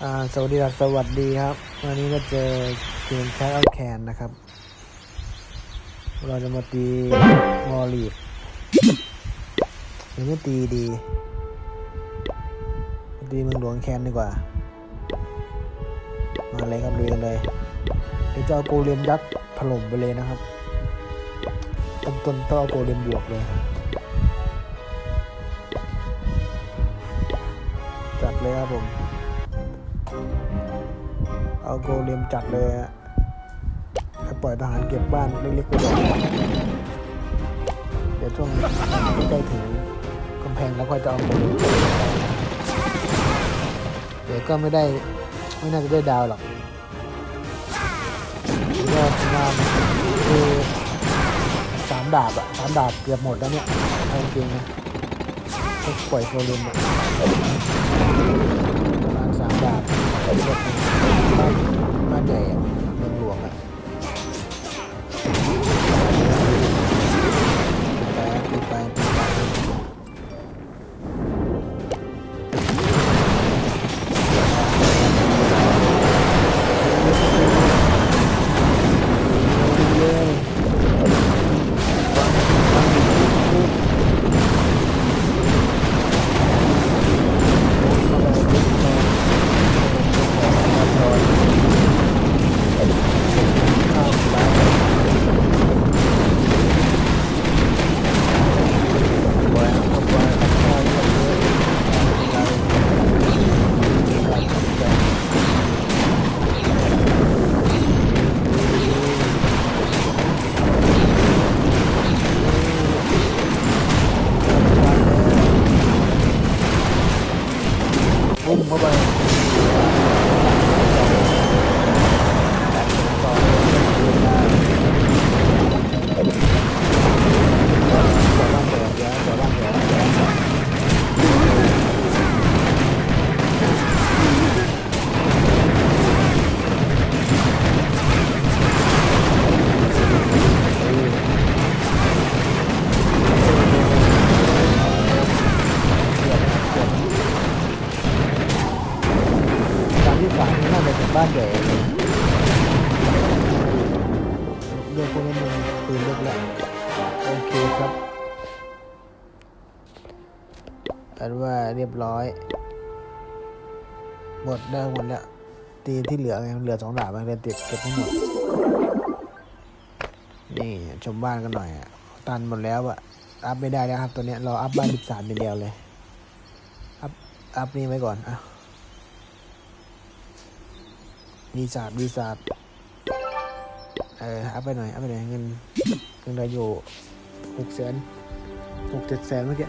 สวัสดีครับสวัสดีครับ วันนี้ก็เจอเกมแค t เอาแคนนะครับ เราจะมาตีมอลลีดหรือไม่ตีดีตีเมืองหลวงแคนดีกว่า มาเลยครับลุยกันเลย เดี๋ยวจะเอาโกเลมยักษ์ถล่มไปเลยนะครับต้นต้นต้องเอาโกเลมบวกเลย จัดเลยครับผม เอาโกเลมจัดเลยอะปล่อยทหารเก็บบ้านเล็กๆไปก่อนเดี๋ยวช่วงใกล้ถึงกำแพงแล้วค่อยจะเอาโกเลมเดี๋ยวก็ไม่ได้ไม่น่าจะได้ดาวหรอกก็ประมาณคือสามดาบอะสามดาบเกือบหมดแล้วเนี่ยเอาจริงนะปล่อยโกเลมอะประมาณสามดาบเป็นแบบบ้ ปุ้ม ตามที่ฝันน่าจะเป็นบ้านใหญ่เลยเรียกพวกนี้มันปืนเล็กแหละโอเคครับอันว่าเรียบร้อย หมดได้หมดแล้วตีที่เหลือไงเหลือสองดาบมันเลยติดเก็บทั้งหมดนี่ชมบ้านกันหน่อยอะตันหมดแล้วอะอัพไม่ได้แล้วครับตัวเนี้ยรออัพบ้านสิบสามเดียวเลยอัพอัพนี่ไว้ก่อนอะ วีซาดวีซาดเอออัพไปหน่อยอัพไปหน่อยเงินเงินเราอยู่หกแสนหกเจ็ดแสนเมื่อกี้